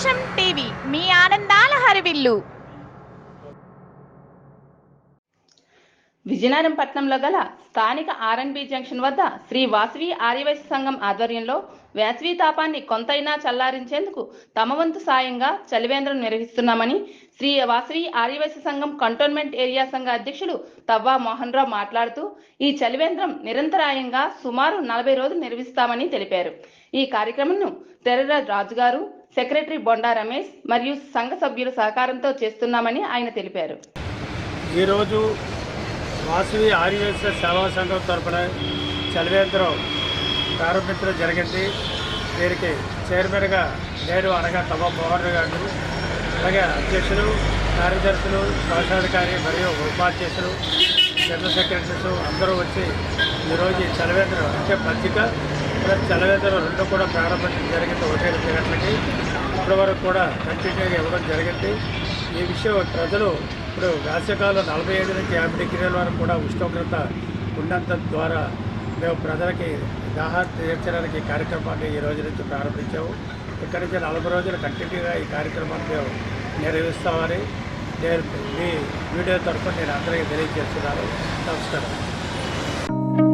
సంతోషం టీవీ మీ ఆనందాల హరివిల్లు. విజయనగరం పట్టణంలో గల స్థానిక ఆర్ఎన్బి జంక్షన్ వద్ద శ్రీ వాసవి ఆర్యవైశ్య సంఘం ఆధ్వర్యంలో వేసవి తాపాన్ని కొంతైనా చల్లారించేందుకు తమ వంతు సాయంగా చలివేంద్రం నిర్వహిస్తున్నామని శ్రీ వాసవి ఆర్యవైశ్య సంఘం కంటోన్మెంట్ ఏరియా సంఘ అధ్యక్షుడు తవ్వా మోహన్ రావు మాట్లాడుతూ ఈ చలివేంద్రం నిరంతరాయంగా సుమారు నలభై రోజులు నిర్వహిస్తామని తెలిపారు. ఈ కార్యక్రమంను తెరరాజ్ రాజు గారు సెక్రటరీ బొండా రమేష్ మరియు సంఘ సభ్యుల సహకారంతో చేస్తున్నామని ఆయన తెలిపారు. ఈరోజు వాసవి ఆర్యవేశ సేవా సంఘం తరపున చలివేంద్రం ప్రారంభించడం జరిగింది. దీనికి చైర్మన్గా నేను అనగా తమ మోహన్ గారు అలాగే అధ్యక్షులు కార్యదర్శులు కోశాధికారి మరియు ఉపాధ్యక్షులు జనరల్ సెక్రటరీస్ అందరూ వచ్చి ఈరోజు చలవేంద్రం చలివేంద్రం అంటే పత్రిక ప్లస్ చలివేంద్రం రెండు కూడా ప్రారంభించడం జరిగింది ఒకటే రెండు గంటలకి ఇప్పటి వరకు కూడా కంటిన్యూగా ఇవ్వడం జరిగింది. ఈ విషయం ప్రజలు ఇప్పుడు వేసవికాలం నలభై ఏడు నుంచి యాభై డిగ్రీల వరకు కూడా ఉష్ణోగ్రత ఉన్నంత ద్వారా మేము ప్రజలకి దాహాన్ని తీర్చడానికి కార్యక్రమాన్ని ఈ రోజు నుంచి ప్రారంభించాము. ఇక్కడి నుంచి నలభై రోజులు కంటిన్యూగా ఈ కార్యక్రమాన్ని మేము నిర్వహిస్తామని నేను మీ వీడియో తరఫున నేను అందరికీ తెలియజేస్తున్నాను. నమస్కారం.